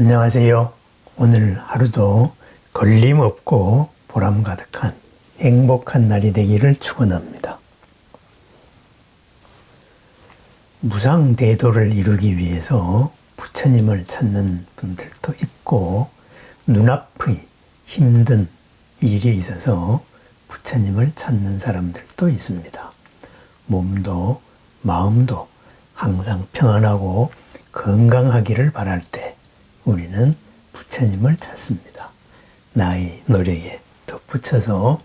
안녕하세요. 오늘 하루도 걸림없고 보람 가득한 행복한 날이 되기를 축원합니다. 무상 대도를 이루기 위해서 부처님을 찾는 분들도 있고 눈앞의 힘든 일이 있어서 부처님을 찾는 사람들도 있습니다. 몸도 마음도 항상 평안하고 건강하기를 바랄 때 우리는 부처님을 찾습니다. 나의 노력에 덧붙여서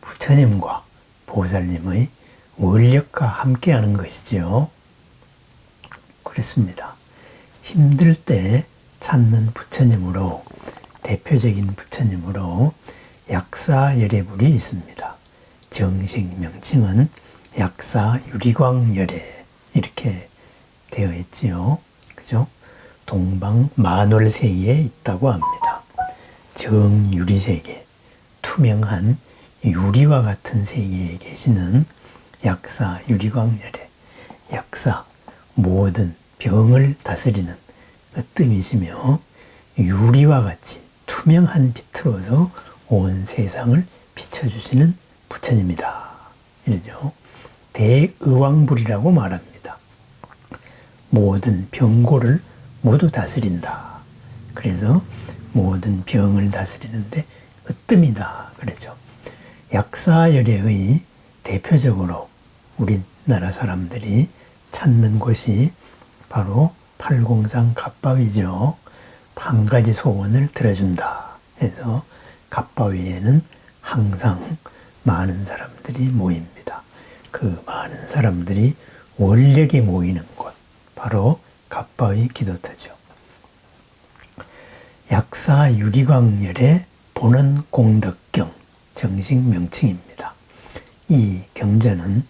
부처님과 보살님의 원력과 함께하는 것이지요. 그렇습니다. 힘들 때 찾는 부처님으로 대표적인 부처님으로 약사열애불이 있습니다. 정식 명칭은 약사유리광열애 이렇게 되어 있지요. 그죠? 동방 만월세계에 있다고 합니다. 정유리세계, 투명한 유리와 같은 세계에 계시는 약사 유리광열애, 약사 모든 병을 다스리는 으뜸이시며 유리와 같이 투명한 빛으로서 온 세상을 비춰주시는 부처님이다. 이러죠. 대의왕불이라고 말합니다. 모든 병고를 모두 다스린다. 그래서 모든 병을 다스리는데 으뜸이다. 그러죠. 약사열애의 대표적으로 우리나라 사람들이 찾는 곳이 바로 팔공산 갑바위죠. 한 가지 소원을 들어준다 해서 갑바위에는 항상 많은 사람들이 모입니다. 그 많은 사람들이 원력이 모이는 곳, 바로 갑바위 기도터죠. 약사 유리광열의 보는 공덕경 정식 명칭입니다. 이 경전은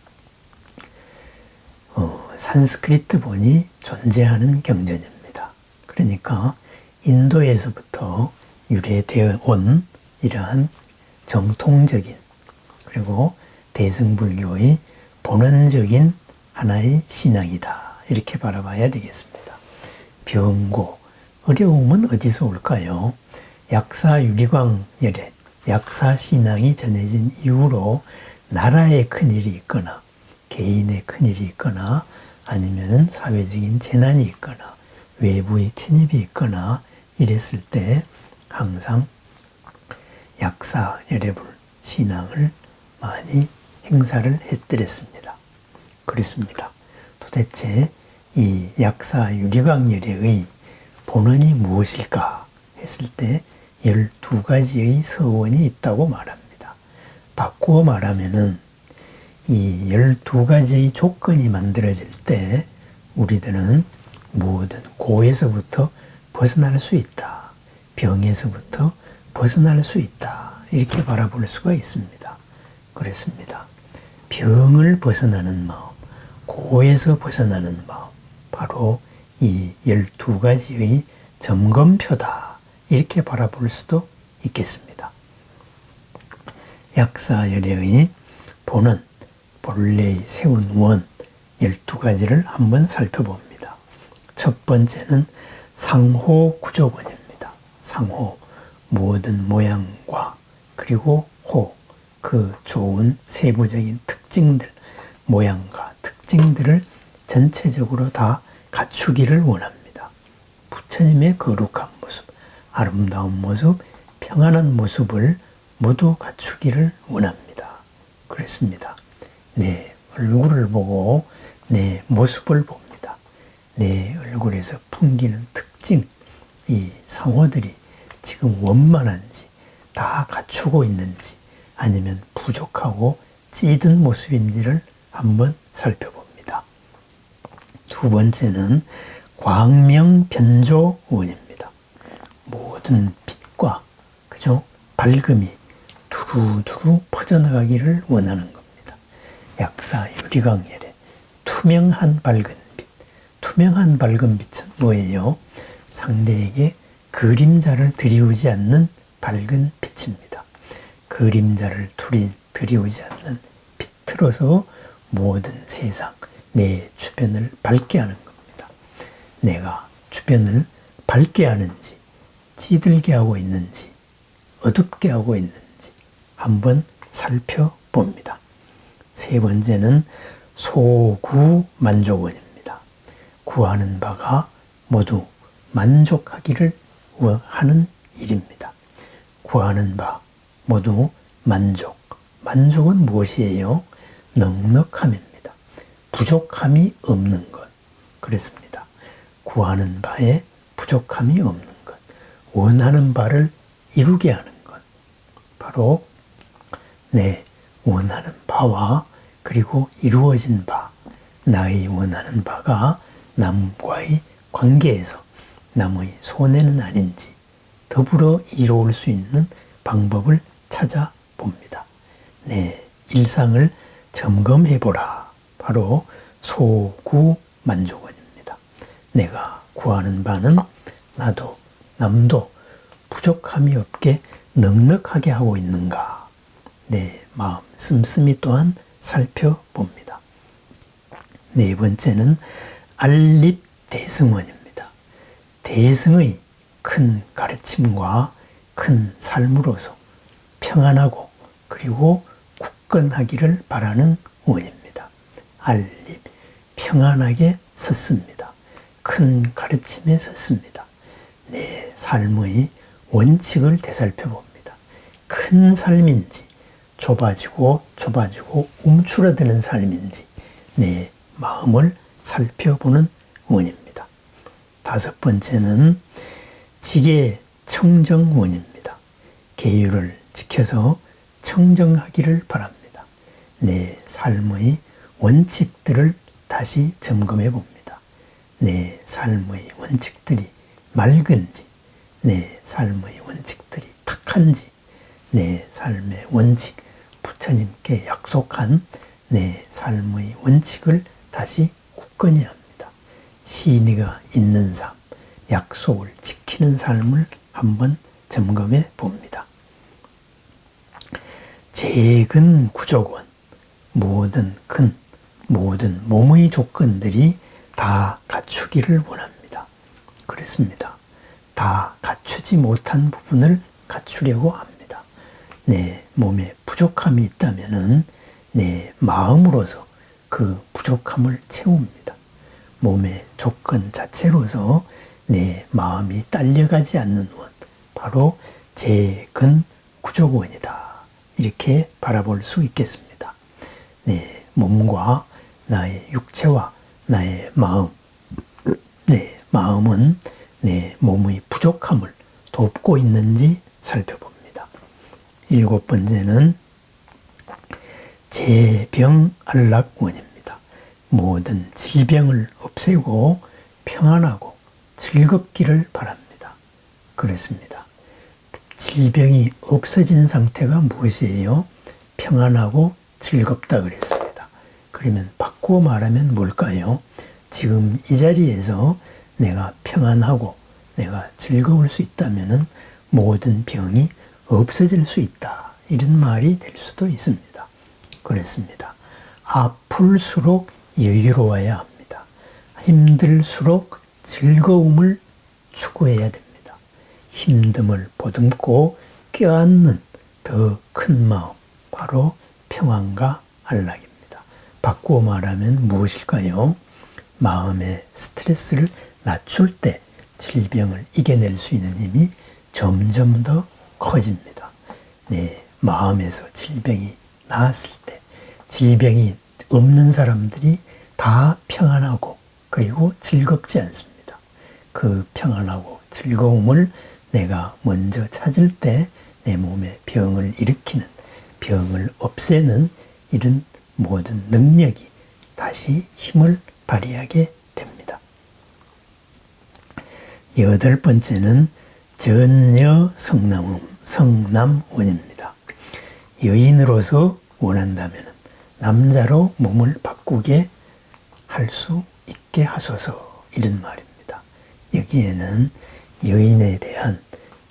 어, 산스크리트 본이 존재하는 경전입니다. 그러니까 인도에서부터 유래되어 온 이러한 정통적인 그리고 대승불교의 본원적인 하나의 신앙이다. 이렇게 바라봐야 되겠습니다. 병고, 어려움은 어디서 올까요? 약사 유리광 열애, 약사 신앙이 전해진 이후로 나라에 큰일이 있거나 개인의 큰일이 있거나 아니면 사회적인 재난이 있거나 외부의 침입이 있거나 이랬을 때 항상 약사 열애불 신앙을 많이 행사를 했더랬습니다. 그렇습니다. 도대체 이 약사 유리광열의 본원이 무엇일까 했을 때 12가지의 서원이 있다고 말합니다. 바꾸어 말하면은 이 12가지의 조건이 만들어질 때 우리들은 모든 고에서부터 벗어날 수 있다. 병에서부터 벗어날 수 있다. 이렇게 바라볼 수가 있습니다. 그렇습니다. 병을 벗어나는 마음, 고에서 벗어나는 마음, 바로 이 12가지의 점검표다. 이렇게 바라볼 수도 있겠습니다. 약사열애의 본은 본래의 세운 원 12가지를 한번 살펴봅니다. 첫 번째는 상호 구조원입니다. 상호, 모든 모양과 그리고 호, 그 좋은 세부적인 특징들, 모양과 특징들을 전체적으로 다 갖추기를 원합니다. 부처님의 거룩한 모습, 아름다운 모습, 평안한 모습을 모두 갖추기를 원합니다. 그랬습니다. 내 얼굴을 보고 내 모습을 봅니다. 내 얼굴에서 풍기는 특징, 이 상호들이 지금 원만한지 다 갖추고 있는지 아니면 부족하고 찌든 모습인지를 한번 살펴봅니다. 두 번째는 광명변조원입니다. 모든 빛과 그죠 밝음이 두루두루 퍼져나가기를 원하는 겁니다. 약사 유리광열의 투명한 밝은 빛. 투명한 밝은 빛은 뭐예요? 상대에게 그림자를 들이우지 않는 밝은 빛입니다. 그림자를 둘이 들이우지 않는 빛으로서 모든 세상, 내 주변을 밝게 하는 겁니다. 내가 주변을 밝게 하는지 찌들게 하고 있는지 어둡게 하고 있는지 한번 살펴봅니다. 세 번째는 소구만족원입니다. 구하는 바가 모두 만족하기를 하는 일입니다. 구하는 바 모두 만족. 만족은 무엇이에요? 넉넉함입니다. 부족함이 없는 것. 그렇습니다. 구하는 바에 부족함이 없는 것. 원하는 바를 이루게 하는 것. 바로 내 원하는 바와 그리고 이루어진 바, 나의 원하는 바가 남과의 관계에서 남의 손해는 아닌지 더불어 이루어올 수 있는 방법을 찾아봅니다. 내 일상을 점검해 보라. 바로 소구 만족원입니다. 내가 구하는 바는 나도 남도 부족함이 없게 넉넉하게 하고 있는가? 내 마음 씀씀이 또한 살펴봅니다. 네 번째는 알립 대승원입니다. 대승의 큰 가르침과 큰 삶으로서 평안하고 그리고 굳건하기를 바라는 원입니다. 알립, 평안하게 섰습니다. 큰 가르침에 섰습니다. 내 삶의 원칙을 되살펴봅니다. 큰 삶인지, 좁아지고 좁아지고 움츠러드는 삶인지, 내 마음을 살펴보는 원입니다. 다섯 번째는 지계 청정 원입니다. 계율을 지켜서 청정하기를 바랍니다. 내 삶의 원칙들을 다시 점검해 봅니다. 내 삶의 원칙들이 맑은지, 내 삶의 원칙들이 탁한지, 내 삶의 원칙, 부처님께 약속한 내 삶의 원칙을 다시 굳건히 합니다. 신의가 있는 삶, 약속을 지키는 삶을 한번 점검해 봅니다. 재근 구조원, 모든 근, 모든 몸의 조건들이 다 갖추기를 원합니다. 그렇습니다. 다 갖추지 못한 부분을 갖추려고 합니다. 내 몸에 부족함이 있다면은 내 마음으로서 그 부족함을 채웁니다. 몸의 조건 자체로서 내 마음이 딸려가지 않는 원, 바로 재근 구조원이다. 이렇게 바라볼 수 있겠습니다. 내 몸과 나의 육체와 나의 마음, 내 마음은 내 몸의 부족함을 돕고 있는지 살펴봅니다. 일곱 번째는 재병안락원입니다. 모든 질병을 없애고 평안하고 즐겁기를 바랍니다. 그렇습니다. 질병이 없어진 상태가 무엇이에요? 평안하고 즐겁다 그랬습니다. 그러면 바꾸어 말하면 뭘까요? 지금 이 자리에서 내가 평안하고 내가 즐거울 수 있다면 모든 병이 없어질 수 있다. 이런 말이 될 수도 있습니다. 그렇습니다. 아플수록 여유로워야 합니다. 힘들수록 즐거움을 추구해야 됩니다. 힘듦을 보듬고 껴안는 더 큰 마음, 바로 평안과 안락입니다. 바꾸어 말하면 무엇일까요? 마음의 스트레스를 낮출 때 질병을 이겨낼 수 있는 힘이 점점 더 커집니다. 내 마음에서 질병이 나았을 때, 질병이 없는 사람들이 다 평안하고 그리고 즐겁지 않습니다. 그 평안하고 즐거움을 내가 먼저 찾을 때 내 몸에 병을 일으키는, 병을 없애는 이런 모든 능력이 다시 힘을 발휘하게 됩니다. 여덟 번째는 전여 성남, 성남원입니다. 여인으로서 원한다면 남자로 몸을 바꾸게 할 수 있게 하소서 이런 말입니다. 여기에는 여인에 대한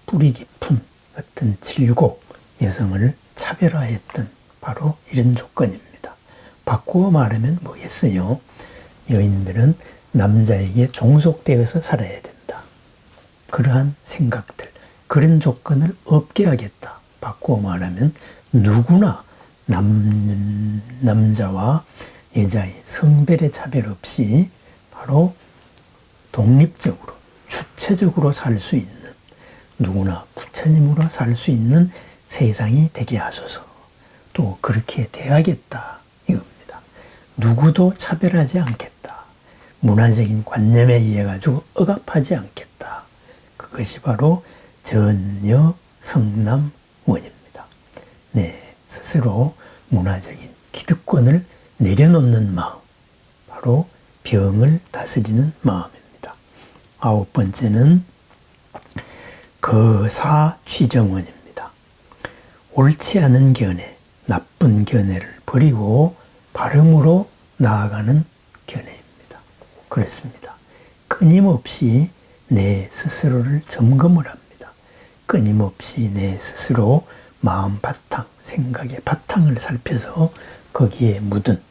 뿌리 깊은 어떤 질곡, 여성을 차별화했던 바로 이런 조건입니다. 바꾸어 말하면 뭐겠어요? 여인들은 남자에게 종속되어서 살아야 된다. 그러한 생각들, 그런 조건을 없게 하겠다. 바꾸어 말하면 누구나 남, 남자와 여자의 성별의 차별 없이 바로 독립적으로 주체적으로 살 수 있는 누구나 부처님으로 살 수 있는 세상이 되게 하소서. 또 그렇게 돼야겠다. 누구도 차별하지 않겠다. 문화적인 관념에 의해 가지고 억압하지 않겠다. 그것이 바로 전여 성남원입니다. 네, 스스로 문화적인 기득권을 내려놓는 마음, 바로 병을 다스리는 마음입니다. 아홉 번째는 거사 취정원입니다. 옳지 않은 견해, 나쁜 견해를 버리고 발음으로 나아가는 견해입니다. 그렇습니다. 끊임없이 내 스스로를 점검을 합니다. 끊임없이 내 스스로 마음 바탕, 생각의 바탕을 살펴서 거기에 묻은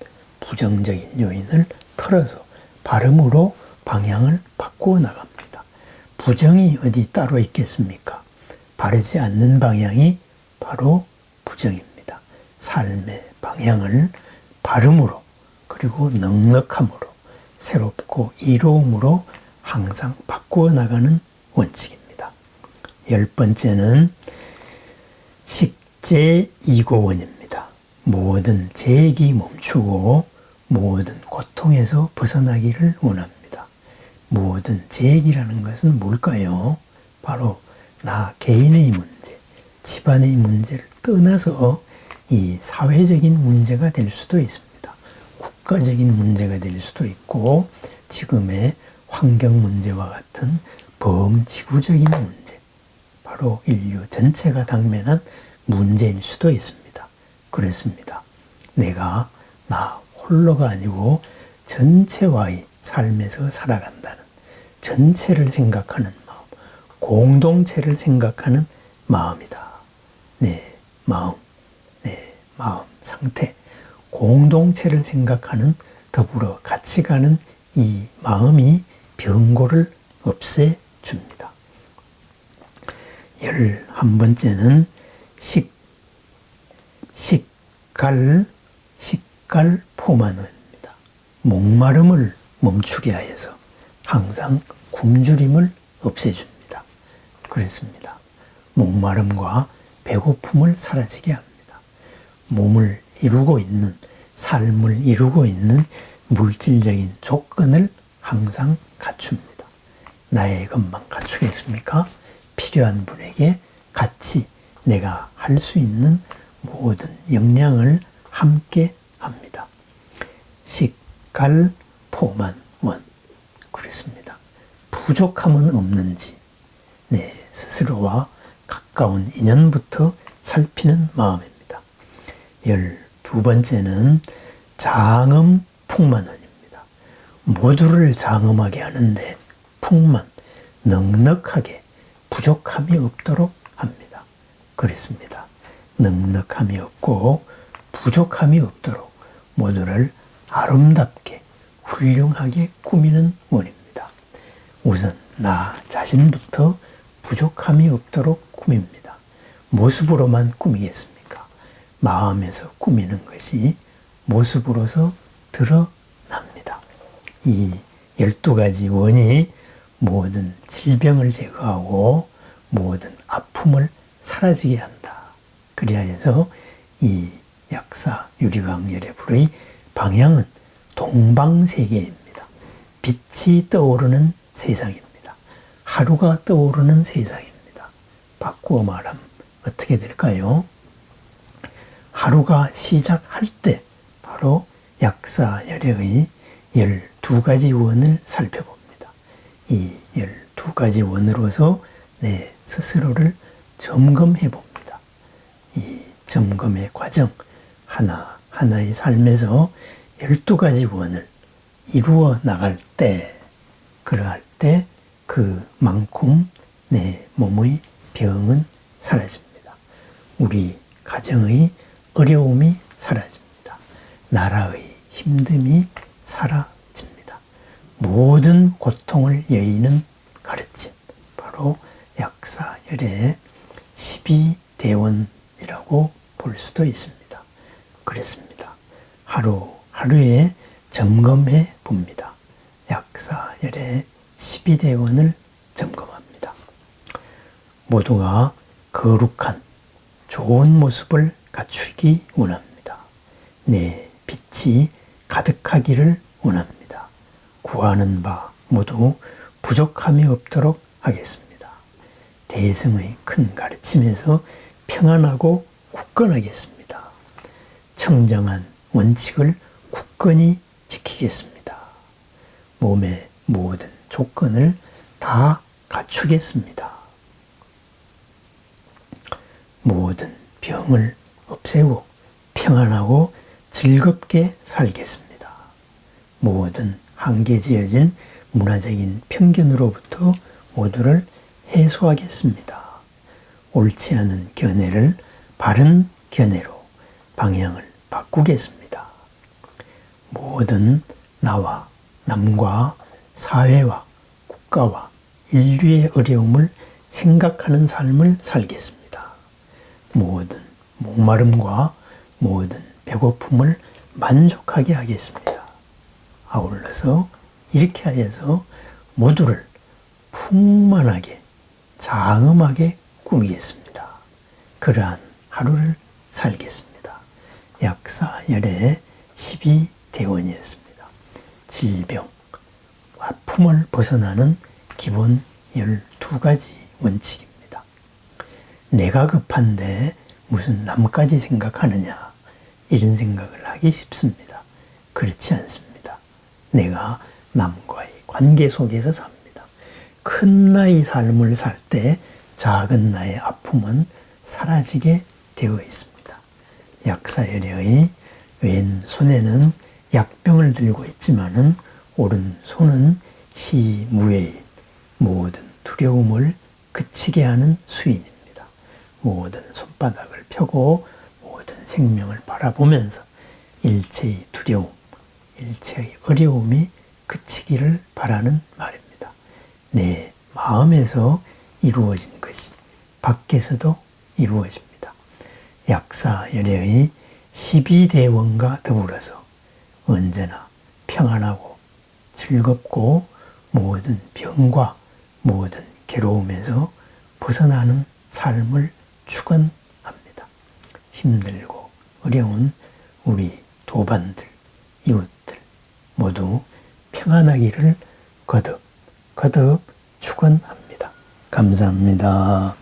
부정적인 요인을 털어서 발음으로 방향을 바꾸어 나갑니다. 부정이 어디 따로 있겠습니까? 바르지 않는 방향이 바로 부정입니다. 삶의 방향을 발음으로 그리고 넉넉함으로 새롭고 이로움으로 항상 바꾸어 나가는 원칙입니다. 열 번째는 식재 이고원입니다. 모든 제액이 멈추고 모든 고통에서 벗어나기를 원합니다. 모든 제액이라는 것은 뭘까요? 바로 나 개인의 문제, 집안의 문제를 떠나서 이 사회적인 문제가 될 수도 있습니다. 국가적인 문제가 될 수도 있고 지금의 환경 문제와 같은 범지구적인 문제, 바로 인류 전체가 당면한 문제일 수도 있습니다. 그렇습니다. 내가 나 홀로가 아니고 전체와의 삶에서 살아간다는 전체를 생각하는 마음, 공동체를 생각하는 마음이다. 네, 마음, 네, 마음, 상태, 공동체를 생각하는 더불어 같이 가는 이 마음이 병고를 없애줍니다. 열한 번째는 식, 식갈, 식갈 포만원입니다. 목마름을 멈추게 하여서 항상 굶주림을 없애줍니다. 그렇습니다. 목마름과 배고픔을 사라지게 합니다. 몸을 이루고 있는, 삶을 이루고 있는 물질적인 조건을 항상 갖춥니다. 나의 것만 갖추겠습니까? 필요한 분에게 같이 내가 할 수 있는 모든 역량을 함께 합니다. 식갈 포만 원 그렇습니다. 부족함은 없는지 내 스스로와 가까운 인연부터 살피는 마음입니다. 열두 번째는 장음 풍만원입니다. 모두를 장음하게 하는데 풍만 넉넉하게 부족함이 없도록 합니다. 그렇습니다. 넉넉함이 없고 부족함이 없도록 모두를 아름답게 훌륭하게 꾸미는 원입니다. 우선 나 자신부터 부족함이 없도록 꾸밉니다. 모습으로만 꾸미겠습니까? 마음에서 꾸미는 것이 모습으로서 드러납니다. 이 열두 가지 원이 모든 질병을 제거하고 모든 아픔을 사라지게 한다. 그리하여서 이 약사 유리강열의 불의 방향은 동방세계입니다. 빛이 떠오르는 세상입니다. 하루가 떠오르는 세상입니다. 바꾸어 말하면 어떻게 될까요? 하루가 시작할 때 바로 약사열의 열두 가지 원을 살펴봅니다. 이 열두 가지 원으로서 내 스스로를 점검해 봅니다. 이 점검의 과정 하나 하나의 삶에서 열두 가지 원을 이루어 나갈 때 그러할 때 그만큼 내 몸의 병은 사라집니다. 우리 가정의 어려움이 사라집니다. 나라의 힘듦이 사라집니다. 모든 고통을 여의는 가르침 바로 약사열의 12대원이라고 볼 수도 있습니다. 그렇습니다. 하루 하루에 점검해 봅니다. 약사열의 12대원을 점검합니다. 모두가 거룩한 좋은 모습을 갖추기 원합니다. 내 빛이 가득하기를 원합니다. 구하는 바 모두 부족함이 없도록 하겠습니다. 대승의 큰 가르침에서 평안하고 굳건하겠습니다. 청정한 원칙을 굳건히 지키겠습니다. 몸의 모든 조건을 다 갖추겠습니다. 모든 병을 없애고 평안하고 즐겁게 살겠습니다. 모든 한계 지어진 문화적인 편견으로부터 모두를 해소하겠습니다. 옳지 않은 견해를 바른 견해로 방향을 바꾸겠습니다. 모든 나와 남과 사회와 국가와 인류의 어려움을 생각하는 삶을 살겠습니다. 모든 목마름과 모든 배고픔을 만족하게 하겠습니다. 아울러서 이렇게 하여서 모두를 풍만하게 장엄하게 꾸미겠습니다. 그러한 하루를 살겠습니다. 약사열의 12대원이었습니다. 질병, 아픔을 벗어나는 기본 12가지 원칙입니다. 내가 급한데 무슨 남까지 생각하느냐 이런 생각을 하기 쉽습니다. 그렇지 않습니다. 내가 남과의 관계 속에서 삽니다. 큰 나의 삶을 살 때 작은 나의 아픔은 사라지게 되어 있습니다. 약사열의 왼손에는 약병을 들고 있지만은 오른손은 시무해인 모든 두려움을 그치게 하는 수인입니다. 모든 손바닥을 펴고 모든 생명을 바라보면서 일체의 두려움, 일체의 어려움이 그치기를 바라는 말입니다. 내 마음에서 이루어진 것이 밖에서도 이루어집니다. 약사열애의 12대원과 더불어서 언제나 평안하고 즐겁고 모든 병과 모든 괴로움에서 벗어나는 삶을 축원합니다. 힘들고 어려운 우리 도반들, 이웃들 모두 평안하기를 거듭 거듭 축원합니다. 감사합니다.